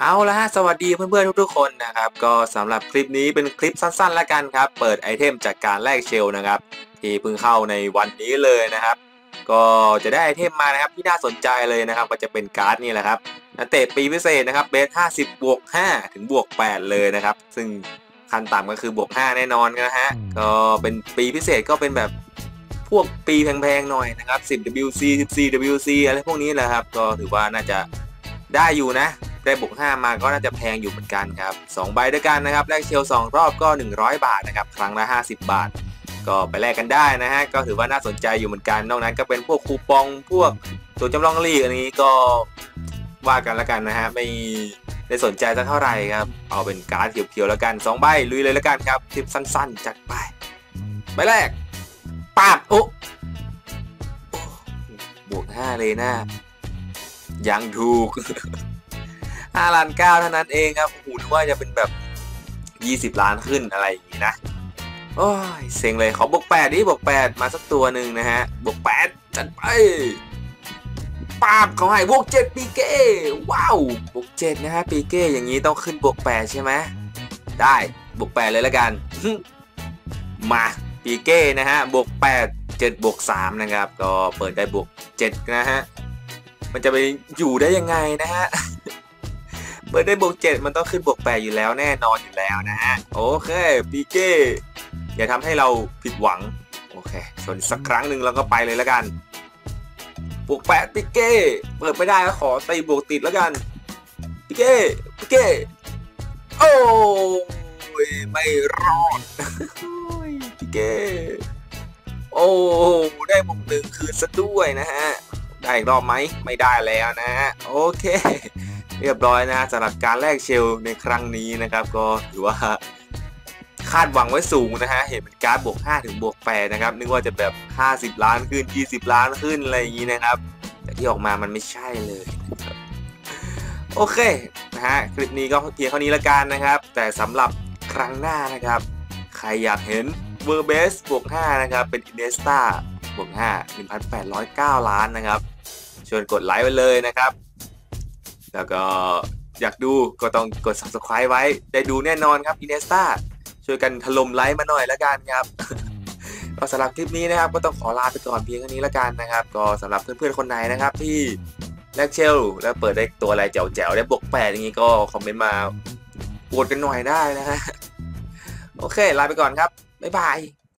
เอาละฮะสวัสดีเพื่อนๆทุกๆคนนะครับก็สำหรับคลิปนี้เป็นคลิปสั้นๆแล้วกันครับ เปิดไอเทมจากการแลกเชลนะครับ ที่เพิ่งเข้าในวันนี้เลยนะครับ ก็จะได้ไอเทมมานะครับที่น่าสนใจเลยนะครับ ก็จะเป็นการ์ดนี่แหละครับนักเตะปีพิเศษนะครับเบส50บวก5ถึงบวก8เลยนะครับ ซึ่งขั้นต่ำก็คือบวก 5 แน่นอนนะฮะก็เป็นปีพิเศษก็เป็นแบบพวกปีแพงๆหน่อยนะครับ10 WC 14 WC อะไรพวกนี้แหละครับ ก็ถือว่าน่าจะได้อยู่นะ ได้บวก5มาก็น่าจะแพงอยู่เหมือนกันครับ2ใบด้วยกันนะครับแลกเชล2รอบก็ 100 บาทนะครับครั้งละ 50 บาท ก็ไปแลกกันได้นะฮะก็ถือว่าน่าสนใจอยู่เหมือนกันนอกนั้นก็เป็นพวกคูปองพวกตัวจำลองลีกอันนี้ก็ว่ากันแล้วกันนะฮะไม่ได้สนใจสักเท่าไหร่ครับเอาเป็นการ์ดเขียวๆแล้วกัน2ใบลุยเลยแล้วกันครับทิปสั้นๆ จัดไปใบแรกปาดโอ้โอ้บวก5เลยนะยังถูก 5ล้านเก้าเท่านั้นเองครับโอ้โหนึกว่าจะเป็นแบบ20ล้านขึ้นอะไรอย่างนี้นะ โอ้ยเซ็งเลยขอบวกแปดดิบวกแปดมาสักตัวหนึ่งนะฮะบวกแปดจัดไปปาบเขาให้บวกเจ็ดปีเก้ว้าวบวกเจ็ดนะฮะปีเก้อย่างนี้ต้องขึ้นบวกแปดใช่ไหมได้บวกแปดเลยแล้วกันมาปีเก้นะฮะบวกแปดเจ็ดบวกสามนะครับ ก็เปิดได้บวกเจ็ดนะฮะมันจะไปอยู่ได้ยังไงนะฮะ เปิดได้บวกเจ็ดมันต้องขึ้นบวกแปดอยู่แล้วแน่นอนอยู่แล้วนะฮะ โอเคปีเก้อย่าทำให้เราผิดหวัง โอเค ชนสักครั้งหนึ่งแล้วก็ไปเลยแล้วกัน บวกแปดปีเก้เปิดไม่ได้ก็ขอตีบวกติดแล้วกันปีเก้ปีเก้โอ้ยไม่รอดปีเก้โอ้ได้บวกหนึ่งคืนซะด้วยนะฮะ ได้อีกรอบไหมไม่ได้แล้วนะฮะโอเค เรียบร้อยนะสำหรับการแลกเชลในครั้งนี้นะครับ ก็ถือว่าคาดหวังไว้สูงนะฮะ เห็นเป็นการบวก 5 ถึงบวก8นะครับ นึกว่าจะแบบ 50 ล้านขึ้น 20 ล้านขึ้น อะไรอย่างนี้นะครับ แต่ที่ออกมามันไม่ใช่เลยนะครับโอเคนะฮะ คลิปนี้ก็เพียงเท่านี้ละกันนะครับ แต่สำหรับครั้งหน้านะครับ ใครอยากเห็นเวอร์เบสบวก 5 นะครับ เป็นอินเนสตาบวก 5 1,809 ล้านนะครับชวนกดไลค์ไปเลยนะครับ แล้วก็อยากดูก็ต้องกด subscribe ไว้ ได้ดูแน่นอนครับอินเนสตาช่วยกันถล่มไลค์มาหน่อยละกันครับก็สำหรับคลิปนี้นะครับก็ต้องขอลาไปก่อนเพียงเท่านี้ละกันนะครับ ก็สำหรับเพื่อนๆคนไหนนะครับที่แลกเชลแล้วเปิดได้ตัวอะไรแจ๋วๆได้บวกแปดอย่างนี้ก็คอมเมนต์มาโหวตกันหน่อยได้นะฮะโอเคลาไปก่อนครับบ๊ายบาย